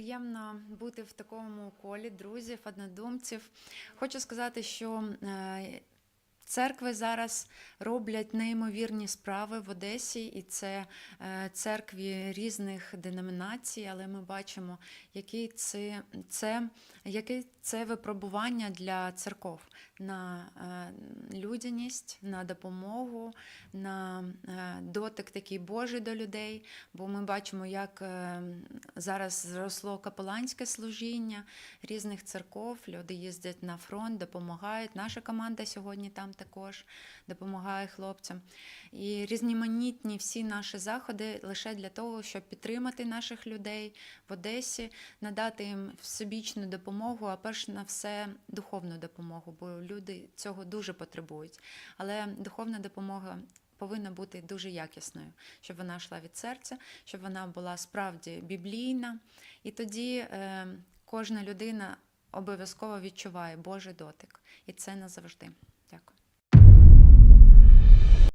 приємно бути в такому колі друзів, однодумців. Хочу сказати, що е, церкви зараз роблять неймовірні справи в Одесі, і це е, церкві різних деномінацій, але ми бачимо, який це, це, яке це випробування для церков на е, людяність, на допомогу, на е, дотик такий Божий до людей. Бо ми бачимо, як зараз зросло капеланське служіння різних церков. Люди їздять на фронт, допомагають. Наша команда сьогодні там також допомагає хлопцям. І різноманітні всі наші заходи лише для того, щоб підтримати наших людей в Одесі, надати їм всебічну допомогу, а перш на все духовну допомогу, бо люди цього дуже потребують. Але духовна допомога. Повинна бути дуже якісною, щоб вона йшла від серця, щоб вона була справді біблійна. І тоді е, кожна людина обов'язково відчуває Божий дотик. І це назавжди. Дякую.